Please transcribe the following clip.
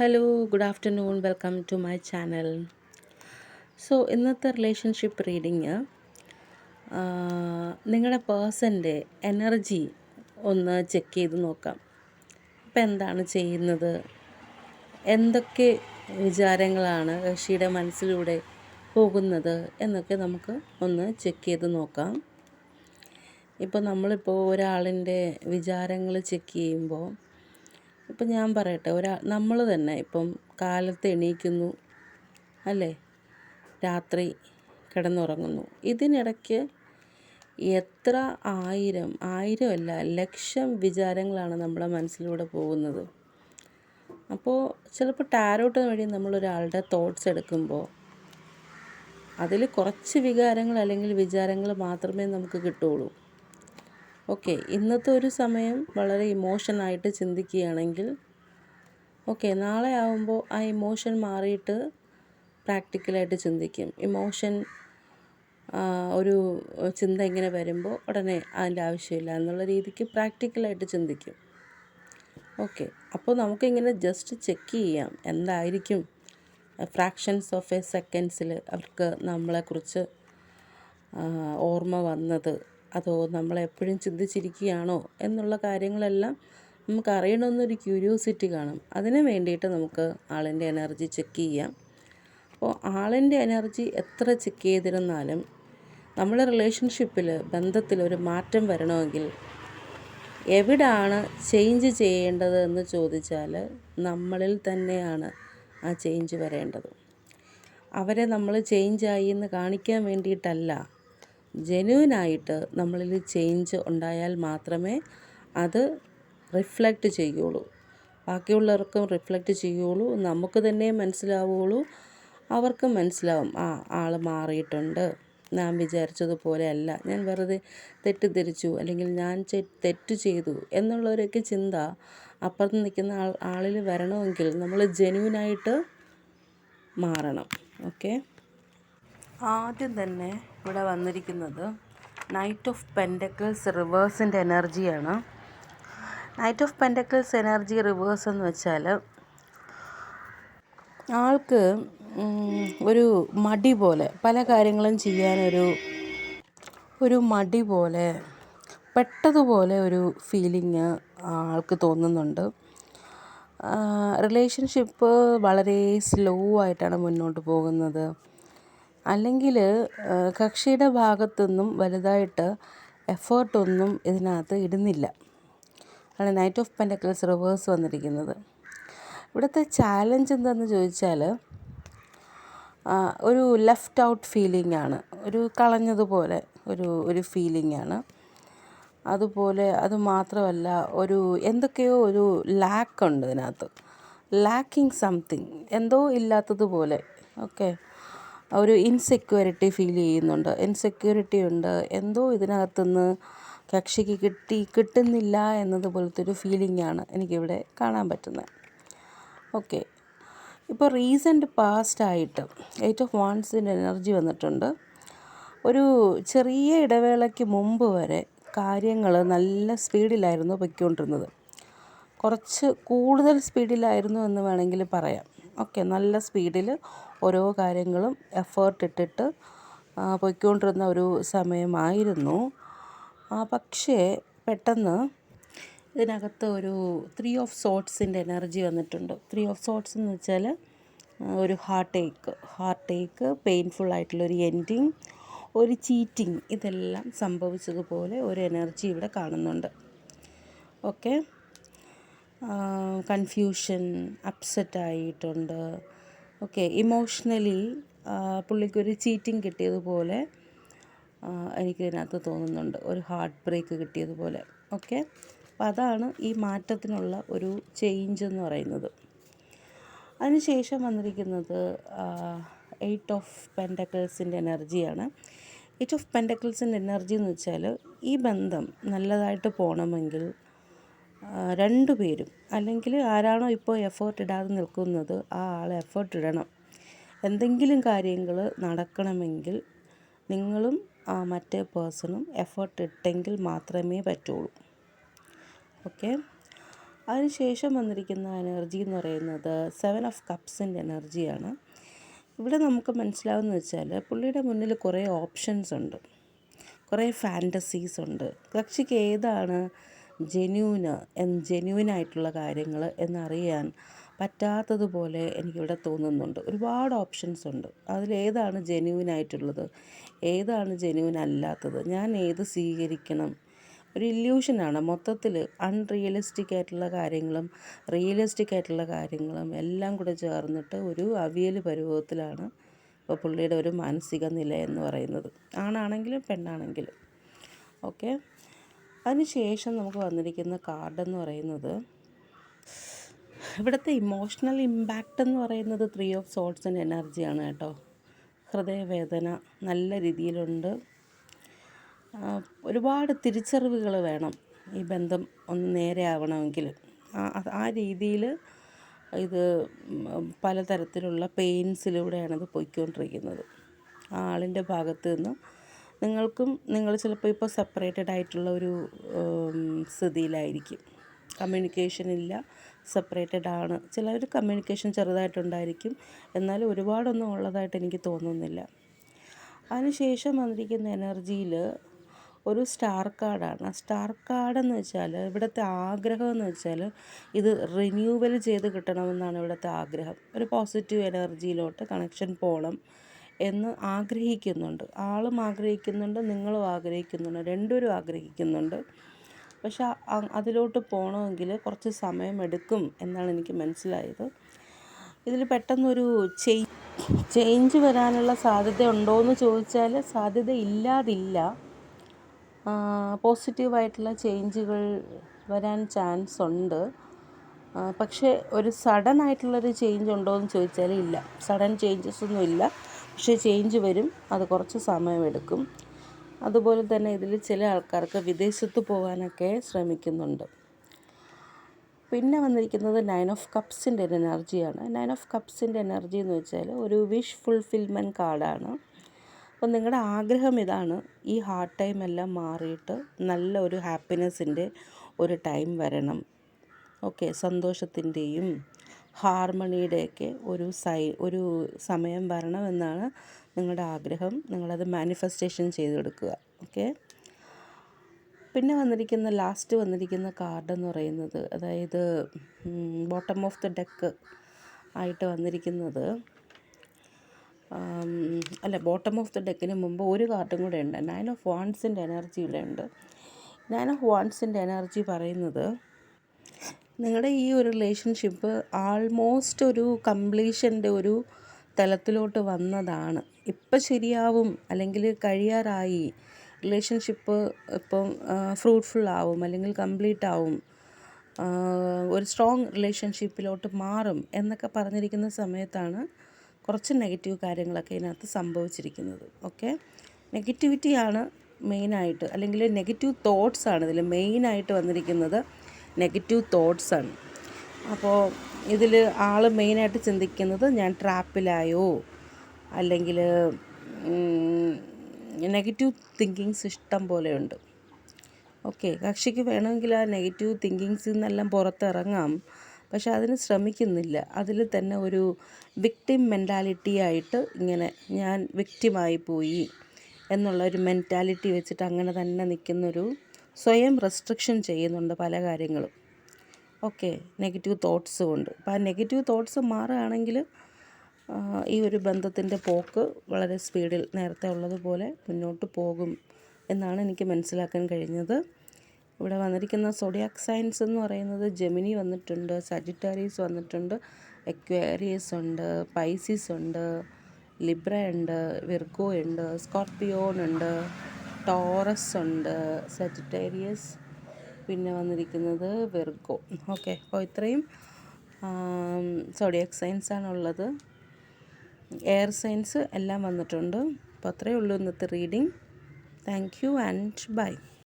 Hello good afternoon welcome to my channel so ഇന്നത്തെ relationship reading നിങ്ങളുടെ പേഴ്സന്റെ energy ഒന്ന് ചെക്ക് ചെയ്ത് നോക്കാം. ഇപ്പം എന്താണ് ചെയ്യുന്നത്? എന്തൊക്കെ വിചാരങ്ങളാണ് കക്ഷിയുടെ മനസ്സിലൂടെ പോകുന്നത് എന്നൊക്കെ നമുക്ക് ഒന്ന് ചെക്ക് ചെയ്ത് നോക്കാം. ഇപ്പോൾ നമ്മളിപ്പോൾ ഒരാളിന്റെ വിചാരങ്ങൾ ചെക്ക് ചെയ്യുമ്പോൾ ഇപ്പം ഞാൻ പറയട്ടെ ഒരാ നമ്മൾ തന്നെ ഇപ്പം കാലത്ത് എണീക്കുന്നു അല്ലേ? രാത്രി കിടന്നുറങ്ങുന്നു. ഇതിനിടയ്ക്ക് എത്ര ആയിരം ആയിരമല്ല ലക്ഷം വിചാരങ്ങളാണ് നമ്മുടെ മനസ്സിലൂടെ പോകുന്നത്. അപ്പോൾ ചിലപ്പോൾ ടാരോട്ട് വഴി നമ്മളൊരാളുടെ തോട്ട്സ് എടുക്കുമ്പോൾ അതിൽ കുറച്ച് വികാരങ്ങൾ അല്ലെങ്കിൽ വിചാരങ്ങൾ മാത്രമേ നമുക്ക് കിട്ടുകയുള്ളൂ. ഓക്കെ ഇന്നത്തെ ഒരു സമയം വളരെ ഇമോഷനായിട്ട് ചിന്തിക്കുകയാണെങ്കിൽ ഓക്കെ നാളെ ആവുമ്പോൾ ആ ഇമോഷൻ മാറിയിട്ട് പ്രാക്ടിക്കലായിട്ട് ചിന്തിക്കും. ഇമോഷൻ ഒരു ചിന്ത ഇങ്ങനെ വരുമ്പോൾ ഉടനെ അതിന്റെ ആവശ്യമില്ല എന്നുള്ള രീതിക്ക് പ്രാക്ടിക്കലായിട്ട് ചിന്തിക്കും. ഓക്കെ അപ്പോൾ നമുക്കിങ്ങനെ ജസ്റ്റ് ചെക്ക് ചെയ്യാം എന്തായിരിക്കും ഫ്രാക്ഷൻസ് ഓഫ് എ സെക്കൻഡ്സിൽ അവർക്ക് നമ്മളെക്കുറിച്ച് ഓർമ്മ വന്നത്. അതോ നമ്മളെപ്പോഴും ചിന്തിച്ചിരിക്കുകയാണോ എന്നുള്ള കാര്യങ്ങളെല്ലാം നമുക്ക് അറിയണമെന്നൊരു ക്യൂരിയോസിറ്റി കാണും. അതിന് വേണ്ടിയിട്ട് നമുക്ക് ആളിന്റെ എനർജി ചെക്ക് ചെയ്യാം. അപ്പോൾ ആളിന്റെ എനർജി എത്ര ചെക്ക് ചെയ്തിരുന്നാലും നമ്മുടെ റിലേഷൻഷിപ്പിൽ ബന്ധത്തിൽ ഒരു മാറ്റം വരണമെങ്കിൽ എവിടാണ് ചേഞ്ച് ചെയ്യേണ്ടത് എന്ന് ചോദിച്ചാൽ നമ്മളിൽ തന്നെയാണ് ആ ചേഞ്ച് വരേണ്ടത്. അവരെ നമ്മൾ ചേഞ്ചായി എന്ന് കാണിക്കാൻ വേണ്ടിയിട്ടല്ല. ജെന്യൂനായിട്ട് നമ്മളിൽ ചേഞ്ച് ഉണ്ടായാൽ മാത്രമേ അത് റിഫ്ലക്റ്റ് ചെയ്യുള്ളൂ ബാക്കിയുള്ളവർക്കും റിഫ്ലക്റ്റ് ചെയ്യുള്ളൂ നമുക്ക് തന്നെ മനസ്സിലാവുള്ളൂ അവർക്കും മനസ്സിലാവും ആ ആൾ മാറിയിട്ടുണ്ട്. ഞാൻ വിചാരിച്ചതുപോലെ അല്ല ഞാൻ വെറുതെ തെറ്റിദ്ധരിച്ചു അല്ലെങ്കിൽ ഞാൻ തെറ്റ് ചെയ്തു എന്നുള്ളവരൊക്കെ ചിന്ത അപ്പുറത്ത് നിൽക്കുന്ന ആൾ ആളിൽ വരണമെങ്കിൽ നമ്മൾ ജെന്യൂനായിട്ട് മാറണം. ഓക്കെ? ആദ്യം തന്നെ ഇവിടെ വന്നിരിക്കുന്നത്. നൈറ്റ് ഓഫ് പെൻഡക്കിൾസ് റിവേഴ്സിന്റെ എനർജിയാണ് knight of pentacles energy reverse എന്ന് വെച്ചാൽ ആൾക്ക് ഒരു മടി പോലെ പല കാര്യങ്ങളും ചെയ്യാനൊരു ഒരു മടി പോലെ പെട്ടതുപോലെ ഒരു ഫീലിങ് ആൾക്ക് തോന്നുന്നുണ്ട്. റിലേഷൻഷിപ്പ് വളരെ സ്ലോ ആയിട്ടാണ് മുന്നോട്ട് പോകുന്നത്. അല്ലെങ്കിൽ കക്ഷിയുടെ ഭാഗത്തുനിന്നും വലുതായിട്ട് എഫേർട്ടൊന്നും ഇതിനകത്ത് ഇടുന്നില്ല. ആണ് നൈറ്റ് ഓഫ് പെൻഡക്കൽസ് റിവേഴ്സ് വന്നിരിക്കുന്നത്. ഇവിടുത്തെ ചാലഞ്ച് എന്താണെന്ന് ചോദിച്ചാൽ ഒരു ലെഫ്റ്റ് ഔട്ട് ഫീലിംഗ് ആണ്. ഒരു കളഞ്ഞതുപോലെ ഒരു ഒരു ഫീലിംഗ് ആണ്. അതുപോലെ അത് മാത്രമല്ല ഒരു എന്തൊക്കെയോ ഒരു ലാക്ക് ഉണ്ട് ഇതിനകത്ത്. ലാക്കിങ് സംതിങ് എന്തോ ഇല്ലാത്തതുപോലെ. ഓക്കെ ഒരു ഇൻസെക്യൂരിറ്റി ഫീൽ ചെയ്യുന്നുണ്ട്. ഇൻസെക്യൂരിറ്റി ഉണ്ട്. എന്തോ ഇതിനകത്തുനിന്ന് കക്ഷിക്ക് കിട്ടി കിട്ടുന്നില്ല എന്നതുപോലത്തെ ഒരു ഫീലിംഗ് ആണ് എനിക്കിവിടെ കാണാൻ പറ്റുന്നത്. ഓക്കെ ഇപ്പോൾ റീസെന്റ് പാസ്റ്റ് ആയിട്ട് എയ്റ്റ് ഓഫ് വാൺസിന്റെ എനർജി വന്നിട്ടുണ്ട്. ഒരു ചെറിയ ഇടവേളയ്ക്ക് മുമ്പ് വരെ കാര്യങ്ങൾ നല്ല സ്പീഡിലായിരുന്നു പൊയ്ക്കൊണ്ടിരുന്നത്. കുറച്ച് കൂടുതൽ സ്പീഡിലായിരുന്നു എന്ന് വേണമെങ്കിൽ പറയാം. ഓക്കെ നല്ല സ്പീഡിൽ ഓരോ കാര്യങ്ങളും എഫേർട്ട് ഇട്ടിട്ട് പൊയ്ക്കൊണ്ടിരുന്ന ഒരു സമയമായിരുന്നു. പക്ഷേ പെട്ടെന്ന് ഇതിനകത്ത് ഒരു ത്രീ ഓഫ് സോട്ട്സിന്റെ എനർജി വന്നിട്ടുണ്ട്. ത്രീ ഓഫ് സോട്ട്സ് എന്ന് വെച്ചാൽ ഒരു heartache heart take painful ആയിട്ടുള്ളൊരു എൻഡിങ് ഒരു ചീറ്റിങ് ഇതെല്ലാം സംഭവിച്ചതുപോലെ ഒരു എനർജി ഇവിടെ കാണുന്നുണ്ട്. ഓക്കെ കൺഫ്യൂഷൻ അപ്സെറ്റ് ആയിട്ടുണ്ട്. ഓക്കെ ഇമോഷണലി പുള്ളിക്കൊരു ചീറ്റിംഗ് കിട്ടിയതുപോലെ എനിക്ക് എനിക്കിതിനകത്ത് തോന്നുന്നുണ്ട്. ഒരു ഹാർട്ട് ബ്രേക്ക് കിട്ടിയതുപോലെ. ഓക്കെ അപ്പം അതാണ് ഈ മാറ്റത്തിനുള്ള ഒരു ചേഞ്ച് എന്ന് പറയുന്നത്. അതിനുശേഷം വന്നിരിക്കുന്നത് എയ്റ്റ് ഓഫ് പെൻഡക്കിൾസിന്റെ എനർജിയാണ് എയ്റ്റ് ഓഫ് പെൻഡക്കിൾസിന്റെ എനർജി എന്ന് വെച്ചാൽ ഈ ബന്ധം നല്ലതായിട്ട് പോകണമെങ്കിൽ രണ്ടു പേരും. അല്ലെങ്കിൽ ആരാണോ ഇപ്പോൾ എഫേർട്ട് ഇടാതെ നിൽക്കുന്നത് ആ ആൾ എഫേർട്ട് ഇടണം. എന്തെങ്കിലും കാര്യങ്ങൾ നടക്കണമെങ്കിൽ നിങ്ങളും ആ മറ്റേ പേഴ്സണും എഫേർട്ട് ഇട്ടെങ്കിൽ മാത്രമേ പറ്റുള്ളൂ. ഓക്കെ അതിനുശേഷം വന്നിരിക്കുന്ന എനർജി എന്ന് പറയുന്നത് സെവൻ ഓഫ് കപ്സിന്റെ എനർജിയാണ് ഇവിടെ നമുക്ക് മനസ്സിലാവുന്ന വെച്ചാൽ പുള്ളിയുടെ മുന്നിൽ കുറേ ഓപ്ഷൻസ് ഉണ്ട്. കുറേ ഫാന്റസീസ് ഉണ്ട്. കക്ഷിക്ക് ഏതാണ് ജെന്യൂന് ജെന്യൂനായിട്ടുള്ള കാര്യങ്ങൾ എന്നറിയാൻ പറ്റാത്തതുപോലെ എനിക്കിവിടെ തോന്നുന്നുണ്ട്. ഒരുപാട് ഓപ്ഷൻസ് ഉണ്ട്. അതിലേതാണ് ജെന്യൂനായിട്ടുള്ളത്. ഏതാണ് ജെന്യൂൻ അല്ലാത്തത് ഞാൻ ഏത് സ്വീകരിക്കണം? ഒരു ഇല്യൂഷനാണ്. മൊത്തത്തിൽ അൺറിയലിസ്റ്റിക് ആയിട്ടുള്ള കാര്യങ്ങളും റിയലിസ്റ്റിക് ആയിട്ടുള്ള കാര്യങ്ങളും എല്ലാം കൂടെ ചേർന്നിട്ട് ഒരു അവിയൽ പരുവത്തിലാണ് ഇപ്പോൾ പുള്ളിയുടെ ഒരു മാനസിക നില എന്ന് പറയുന്നത്. ആണാണെങ്കിലും പെണ്ണാണെങ്കിലും. ഓക്കെ? അതിനുശേഷം നമുക്ക് വന്നിരിക്കുന്ന കാർഡ് എന്ന് പറയുന്നത് ഇവിടുത്തെ ഇമോഷണൽ ഇമ്പാക്റ്റ് എന്ന് പറയുന്നത് ത്രീ ഓഫ് സോൾട്സിന്റെ എനർജിയാണ് കേട്ടോ. ഹൃദയവേദന നല്ല രീതിയിലുണ്ട്. ഒരുപാട് തിരിച്ചറിവുകൾ വേണം ഈ ബന്ധം ഒന്ന് നേരെ ആവണമെങ്കിൽ. ആ രീതിയിൽ ഇത് പലതരത്തിലുള്ള പെയിൻസിലൂടെയാണ് ഇത് പോയിക്കൊണ്ടിരിക്കുന്നത്. ആ ആളിന്റെ ഭാഗത്ത് നിന്ന് നിങ്ങൾക്കും നിങ്ങൾ ചിലപ്പോൾ ഇപ്പോൾ സെപ്പറേറ്റഡ് ആയിട്ടുള്ള ഒരു സ്ഥിതിയിലായിരിക്കും. കമ്മ്യൂണിക്കേഷൻ ഇല്ല സെപ്പറേറ്റഡ് ആണ്. ചിലർ കമ്മ്യൂണിക്കേഷൻ ചെറുതായിട്ടുണ്ടായിരിക്കും. എന്നാൽ ഒരുപാടൊന്നും ഉള്ളതായിട്ട് എനിക്ക് തോന്നുന്നില്ല. അതിനുശേഷം വന്നിരിക്കുന്ന എനർജിയിൽ ഒരു സ്റ്റാർ കാർഡാണ് സ്റ്റാർ കാർഡെന്ന് വെച്ചാൽ ഇവിടുത്തെ ആഗ്രഹം എന്ന് വെച്ചാൽ ഇത് റിന്യൂവൽ ചെയ്ത് കിട്ടണമെന്നാണ് ഇവിടുത്തെ ആഗ്രഹം. ഒരു പോസിറ്റീവ് എനർജിയിലോട്ട് കണക്ഷൻ പോകണം എന്ന് ആഗ്രഹിക്കുന്നുണ്ട്. ആളും ആഗ്രഹിക്കുന്നുണ്ട് നിങ്ങളും ആഗ്രഹിക്കുന്നുണ്ട് രണ്ടുപേരും ആഗ്രഹിക്കുന്നുണ്ട്. പക്ഷെ അതിലോട്ട് പോകണമെങ്കിൽ കുറച്ച് സമയമെടുക്കും എന്നാണ് എനിക്ക് മനസ്സിലായത്. ഇതിൽ പെട്ടെന്നൊരു ചേഞ്ച് വരാനുള്ള സാധ്യത ഉണ്ടോ എന്ന് ചോദിച്ചാൽ സാധ്യത ഇല്ലാതില്ല. പോസിറ്റീവായിട്ടുള്ള ചേഞ്ചുകൾ വരാൻ ചാൻസ് ഉണ്ട്. പക്ഷേ ഒരു സഡൻ ആയിട്ടുള്ളൊരു ചേഞ്ച് ഉണ്ടോ എന്ന് ചോദിച്ചാൽ ഇല്ല. സഡൻ ചേഞ്ചസ് ഒന്നും ഇല്ല പക്ഷേ ചേഞ്ച് വരും. അത് കുറച്ച് സമയമെടുക്കും. അതുപോലെ തന്നെ ഇതിൽ ചില ആൾക്കാർക്ക് വിദേശത്ത് പോകാനൊക്കെ ശ്രമിക്കുന്നുണ്ട്. പിന്നെ വന്നിരിക്കുന്നത് നയൻ ഓഫ് കപ്സിന്റെ ഒരു എനർജിയാണ്. നയൻ ഓഫ് കപ്സിന്റെ എനർജി എന്ന് വെച്ചാൽ ഒരു വിഷ് ഫുൾഫിൽമെന്റ് കാർഡാണ് അപ്പോൾ നിങ്ങളുടെ ആഗ്രഹം ഇതാണ് ഈ ഹാർഡ് ടൈം എല്ലാം മാറിയിട്ട് നല്ല ഒരു ഹാപ്പിനെസ്സിന്റെ ഒരു ടൈം വരണം. ഓക്കെ സന്തോഷത്തിന്റെയും ഹാർമണിയുടെയൊക്കെ ഒരു സൈ ഒരു സമയം വരണമെന്നാണ് നിങ്ങളുടെ ആഗ്രഹം. നിങ്ങളത് മാനിഫെസ്റ്റേഷൻ ചെയ്ത് കൊടുക്കുക. ഓക്കെ? പിന്നെ വന്നിരിക്കുന്ന ലാസ്റ്റ് വന്നിരിക്കുന്ന കാർഡ് എന്ന് പറയുന്നത് അതായത് ബോട്ടം ഓഫ് ദ ഡെക്ക് ആയിട്ട് വന്നിരിക്കുന്നത് അല്ല ബോട്ടം ഓഫ് ദ ഡെക്കിന് മുമ്പ് ഒരു കാർഡും കൂടെ ഉണ്ട്. നയൻ ഓഫ് വാൺസിന്റെ എനർജി ഇവിടെ ഉണ്ട് നയൻ ഓഫ് വാൺസിന്റെ എനർജി പറയുന്നത് നിങ്ങളുടെ ഈ ഒരു റിലേഷൻഷിപ്പ് ആൾമോസ്റ്റ് ഒരു കംപ്ലീഷന്റെ ഒരു തലത്തിലോട്ട് വന്നതാണ്. ഇപ്പം ശരിയാവും അല്ലെങ്കിൽ കഴിയാറായി റിലേഷൻഷിപ്പ് ഇപ്പം ഫ്രൂട്ട്ഫുൾ ആവും അല്ലെങ്കിൽ കംപ്ലീറ്റ് ആവും ഒരു സ്ട്രോങ് റിലേഷൻഷിപ്പിലോട്ട് മാറും എന്നൊക്കെ പറഞ്ഞിരിക്കുന്ന സമയത്താണ് കുറച്ച് നെഗറ്റീവ് കാര്യങ്ങളൊക്കെ ഇതിനകത്ത് സംഭവിച്ചിരിക്കുന്നത്. ഓക്കെ നെഗറ്റിവിറ്റിയാണ് മെയിനായിട്ട് അല്ലെങ്കിൽ നെഗറ്റീവ് തോട്ട്സ് ആണ് ഇതിൽ മെയിനായിട്ട് വന്നിരിക്കുന്നത്. നെഗറ്റീവ് തോട്ട്സാണ്. അപ്പോൾ ഇതിൽ ആൾ മെയിനായിട്ട് ചിന്തിക്കുന്നത് ഞാൻ ട്രാപ്പിലായോ? അല്ലെങ്കിൽ നെഗറ്റീവ് തിങ്കിങ്സ് ഇഷ്ടം പോലെയുണ്ട് ഓക്കെ കക്ഷിക്ക് വേണമെങ്കിൽ ആ നെഗറ്റീവ് തിങ്കിങ്സിൽ നിന്നെല്ലാം പുറത്തിറങ്ങാം. പക്ഷെ അതിന് ശ്രമിക്കുന്നില്ല. അതിൽ തന്നെ ഒരു വിക്ടിം മെന്റാലിറ്റി ആയിട്ട് ഇങ്ങനെ ഞാൻ വിക്റ്റിമായി പോയി എന്നുള്ള ഒരു മെന്റാലിറ്റി വെച്ചിട്ട് അങ്ങനെ തന്നെ നിൽക്കുന്നൊരു സ്വയം റെസ്ട്രിക്ഷൻ ചെയ്യുന്നുണ്ട് പല കാര്യങ്ങളും. ഓക്കെ നെഗറ്റീവ് തോട്ട്സ് കൊണ്ട് അപ്പോൾ ആ നെഗറ്റീവ് തോട്ട്സ് മാറുകയാണെങ്കിൽ ഈ ഒരു ബന്ധത്തിന്റെ പോക്ക് വളരെ സ്പീഡിൽ നേരത്തെ ഉള്ളതുപോലെ മുന്നോട്ട് പോകും എന്നാണ് എനിക്ക് മനസ്സിലാക്കാൻ കഴിഞ്ഞത്. ഇവിടെ വന്നിരിക്കുന്ന സോഡിയാക് സയൻസ് എന്ന് പറയുന്നത് ജെമിനി വന്നിട്ടുണ്ട് സജിറ്റാരീസ് വന്നിട്ടുണ്ട് എക്വേറിയസ് ഉണ്ട് പൈസിസ് ഉണ്ട് ലിബ്ര ഉണ്ട് വിർഗോ ഉണ്ട് സ്കോർപ്പിയോൺ ഉണ്ട് ടോറസ് ഉണ്ട് സജിറ്റേറിയസ് പിന്നെ വന്നിരിക്കുന്നത് വെർഗോ. ഓക്കെ അപ്പോൾ ഇത്രയും സോഡിയക് സയൻസ് ആണുള്ളത്. എയർ സയൻസ് എല്ലാം വന്നിട്ടുണ്ട്. അപ്പോൾ അത്രയേ ഉള്ളൂ ഇന്നത്തെ reading thank you and bye